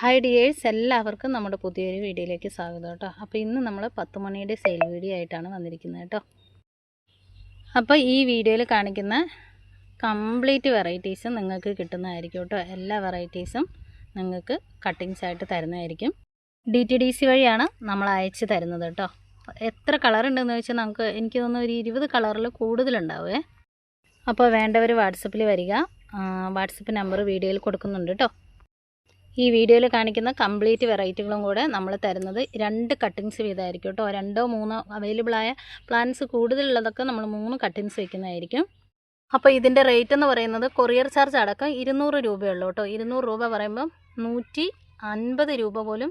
Hi dears എല്ലാവർക്കും നമ്മുടെ പുതിയൊരു വീഡിയോയിലേക്ക് സ്വാഗതം കേട്ടോ. അപ്പോൾ ഇന്ന് നമ്മൾ പത്ത് മണിയുടെ സെയിൽ വീഡിയോ ആയിട്ടാണ് വന്നിരിക്കുന്നത് കേട്ടോ. അപ്പോൾ ഈ വീഡിയോയിൽ കാണിക്കുന്ന കംപ്ലീറ്റ് വെറൈറ്റീസും നിങ്ങൾക്ക് കിട്ടുന്നതായിരിക്കും കേട്ടോ. എല്ലാ വെറൈറ്റീസും നിങ്ങൾക്ക് കട്ടിങ്സ് ആയിട്ട് തരുന്നതായിരിക്കും. ഡി ടി ഡി സി വഴിയാണ് നമ്മൾ അയച്ച് തരുന്നത് കേട്ടോ. എത്ര കളർ ഉണ്ടെന്ന് വെച്ചാൽ നമുക്ക് എനിക്ക് തോന്നുന്നു ഒരു ഇരുപത് കളറിൽ കൂടുതലുണ്ടാവുമേ അപ്പോൾ വേണ്ടവർ വാട്സപ്പിൽ വരിക. വാട്സപ്പ് നമ്പർ വീഡിയോയിൽ കൊടുക്കുന്നുണ്ട് കേട്ടോ. ഈ വീഡിയോയിൽ കാണിക്കുന്ന കംപ്ലീറ്റ് വെറൈറ്റികളും കൂടെ നമ്മൾ തരുന്നത് രണ്ട് കട്ടിങ്സ് വീതമായിരിക്കും കേട്ടോ. രണ്ടോ മൂന്നോ അവൈലബിൾ ആയ പ്ലാൻസ് കൂടുതലുള്ളതൊക്കെ നമ്മൾ മൂന്ന് കട്ടിങ്സ് വെക്കുന്നതായിരിക്കും. അപ്പോൾ ഇതിന്റെ റേറ്റ് എന്ന് പറയുന്നത് കൊറിയർ ചാർജ് അടക്കം ഇരുന്നൂറ് രൂപയുള്ളൂ കേട്ടോ. ഇരുന്നൂറ് രൂപ പറയുമ്പം നൂറ്റി അൻപത് രൂപ പോലും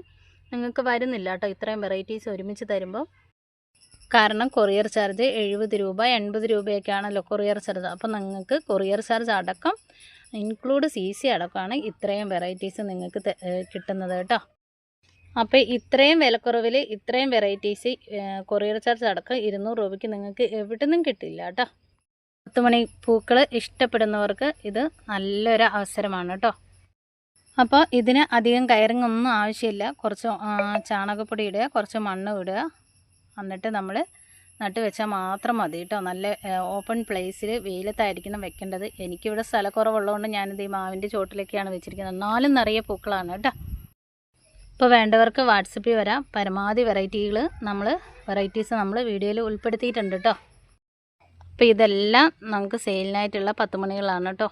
നിങ്ങൾക്ക് വരുന്നില്ല കേട്ടോ ഇത്രയും വെറൈറ്റീസ് ഒരുമിച്ച് തരുമ്പോൾ കാരണം കൊറിയർ ചാർജ് എഴുപത് രൂപ എൺപത് രൂപയൊക്കെയാണല്ലോ കൊറിയർ ചാർജ്. അപ്പോൾ നിങ്ങൾക്ക് കൊറിയർ ചാർജ് അടക്കം ഇൻക്ലൂഡ് സി സി അടക്കമാണ് ഇത്രയും വെറൈറ്റീസ് നിങ്ങൾക്ക് കിട്ടുന്നത് കേട്ടോ. അപ്പോൾ ഇത്രയും വിലക്കുറവിൽ ഇത്രയും വെറൈറ്റീസ് കൊറിയർ ചാർജ് അടക്കം ഇരുന്നൂറ് രൂപയ്ക്ക് നിങ്ങൾക്ക് എവിടെ നിന്നും കിട്ടില്ല കേട്ടോ. പത്ത് മണി പൂക്കൾ ഇഷ്ടപ്പെടുന്നവർക്ക് ഇത് നല്ലൊരു അവസരമാണ് കേട്ടോ. അപ്പോൾ ഇതിന് അധികം കയറിങ് ഒന്നും ആവശ്യമില്ല. കുറച്ച് ചാണകപ്പൊടി ഇടുക കുറച്ച് മണ്ണ് ഇടുക. എന്നിട്ട് നമ്മൾ നട്ട് വെച്ചാൽ മാത്രം മതി കേട്ടോ നല്ല ഓപ്പൺ പ്ലേസിൽ വെയിലത്തായിരിക്കണം വെക്കേണ്ടത്. എനിക്കിവിടെ സ്ഥലക്കുറവുള്ളതുകൊണ്ട് ഞാനിത് ഈ മാവിന്റെ ചോട്ടിലൊക്കെയാണ് വെച്ചിരിക്കുന്നത്. എന്നാലും നിറയെ പൂക്കളാണ് കേട്ടോ. ഇപ്പോൾ വേണ്ടവർക്ക് വാട്സപ്പിൽ വരാം. പരമാവധി വെറൈറ്റികൾ നമ്മൾ വെറൈറ്റീസ് നമ്മൾ വീഡിയോയിൽ ഉൾപ്പെടുത്തിയിട്ടുണ്ട് കേട്ടോ അപ്പോൾ ഇതെല്ലാം നമുക്ക് സെയിലിനായിട്ടുള്ള പത്ത് മണികളാണ് കേട്ടോ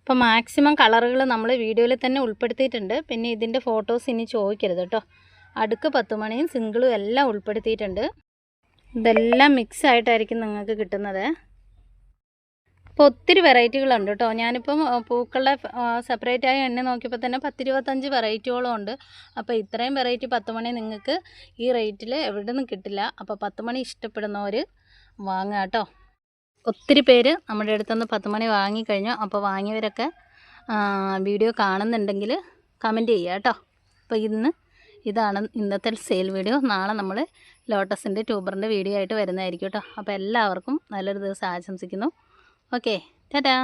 അപ്പോൾ മാക്സിമം കളറുകൾ നമ്മൾ വീഡിയോയിൽ തന്നെ ഉൾപ്പെടുത്തിയിട്ടുണ്ട്. പിന്നെ ഇതിന്റെ ഫോട്ടോസ് ഇനി ചോദിക്കരുത് കേട്ടോ അടുക്ക് പത്ത് മണിയും സിംഗിളും എല്ലാം ഉൾപ്പെടുത്തിയിട്ടുണ്ട്. ഇതെല്ലാം മിക്സ് ആയിട്ടായിരിക്കും നിങ്ങൾക്ക് കിട്ടുന്നത്. ഇപ്പോൾ ഒത്തിരി വെറൈറ്റികളുണ്ട് കേട്ടോ. ഞാനിപ്പം പൂക്കളുടെ സെപ്പറേറ്റ് ആയി എണ്ണ നോക്കിയപ്പോൾ തന്നെ പത്തിരുപത്തഞ്ച് വെറൈറ്റിയോളം ഉണ്ട്. അപ്പോൾ ഇത്രയും വെറൈറ്റി പത്ത് മണി നിങ്ങൾക്ക് ഈ റേറ്റിൽ എവിടെ നിന്നും കിട്ടില്ല. അപ്പോൾ പത്ത് മണി ഇഷ്ടപ്പെടുന്നവർ വാങ്ങുക കേട്ടോ. ഒത്തിരി പേര് നമ്മുടെ അടുത്തുനിന്ന് പത്ത് മണി വാങ്ങിക്കഴിഞ്ഞു. അപ്പോൾ വാങ്ങിയവരൊക്കെ വീഡിയോ കാണുന്നുണ്ടെങ്കിൽ കമന്റ് ചെയ്യുക കേട്ടോ. അപ്പോൾ ഇന്ന് ഇതാണ് ഇന്നത്തെ സെയിൽ വീഡിയോ നാളെ നമ്മൾ ലോട്ടസിന്റെ ട്യൂബറിന്റെ വീഡിയോ ആയിട്ട് വരുന്നതായിരിക്കും കേട്ടോ. അപ്പോൾ എല്ലാവർക്കും നല്ലൊരു ദിവസം ആശംസിക്കുന്നു. ഓക്കെ ടാറ്റാ